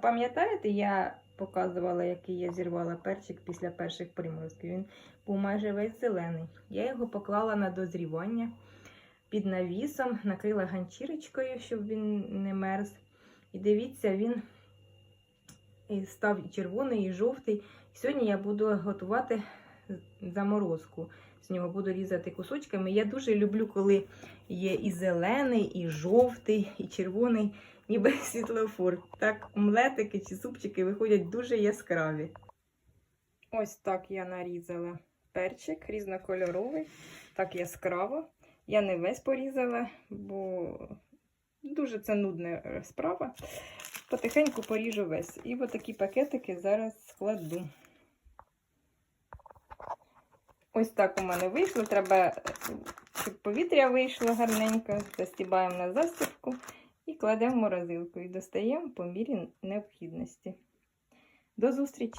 Пам'ятаєте, я показувала, який я зірвала перчик після перших приморозків. Він був майже весь зелений. Я його поклала на дозрівання під навісом, накрила ганчірочкою, щоб він не мерз. І дивіться, він став і червоний, і жовтий. Сьогодні я буду готувати заморозку. З нього буду різати кусочками. Я дуже люблю, коли є і зелений, і жовтий, і червоний, ніби світлофор. Так, омлетики чи супчики виходять дуже яскраві. Ось так я нарізала перчик різнокольоровий, так яскраво. Я не весь порізала, бо дуже це нудна справа. Потихеньку поріжу весь. І от такі пакетики зараз складу. Ось так у мене вийшло. Треба, е, щоб повітря вийшло гарненько. Застібаємо на застібку і кладемо в морозилку. І достаємо по мірі необхідності. До зустрічі!